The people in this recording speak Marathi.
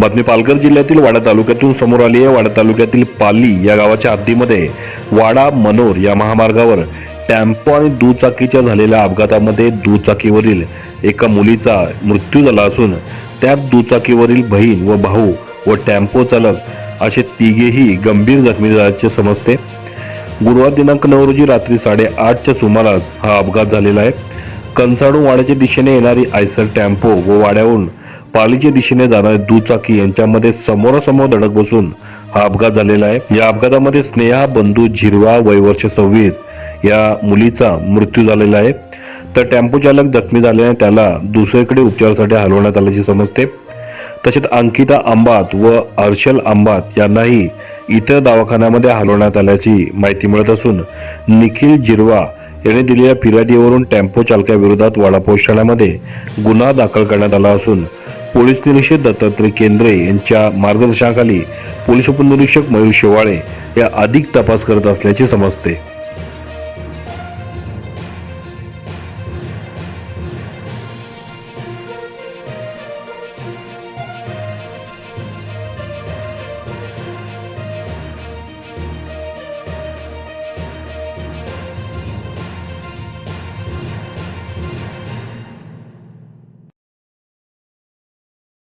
बातमी पालघर जिल्ह्यातील वाडा तालुक्यातून समोर आली आहे. वाडा तालुक्यातील पाली या गावाच्या हद्दीमध्ये वाडा मनोर या महामार्गावर टॅम्पो आणि दुचाकीच्या झालेल्या अपघातामध्ये दुचाकीवरील एका मुलीचा मृत्यू झाला असून त्यात दुचाकीवरील बहीण व भाऊ व टॅम्पो चालक असे तिघेही गंभीर जखमी झाल्याचे समजते. गुरुवार दिनांक नऊ रोजी रात्री साडेआठच्या सुमारास हा अपघात झालेला आहे. कंचाडून वाड्याच्या दिशेने येणारी आयसर टॅम्पो व वाड्याहून पालीच्या दिशेने जाणारे दुचाकी यांच्यामध्ये समोरासमोर धडक बसून हा अपघात झालेला आहे. या अपघातामध्ये स्नेहा बंधू झिरवा वयवर्ष सव्वीस या मुलीचा मृत्यू झालेला आहे. तर टेम्पो चालक जखमी झाल्याने त्याला दुसरीकडे उपचारासाठी हलवण्यात आल्याचे समजते. तसेच अंकिता आंबात व हर्षल आंबात यांनाही इतर दवाखान्यामध्ये हलवण्यात आल्याची माहिती मिळत असून निखिल जिरवा याने दिलेल्या फिर्यादीवरून टेम्पो चालकाविरोधात वाडा ठाण्यामध्ये गुन्हा दाखल करण्यात आला असून पोलीस निरीक्षक दत्तात्रय केंद्रे यांच्या मार्गदर्शनाखाली पोलीस उपनिरीक्षक मयूर शेवाळे या अधिक तपास करत असल्याचे समजते.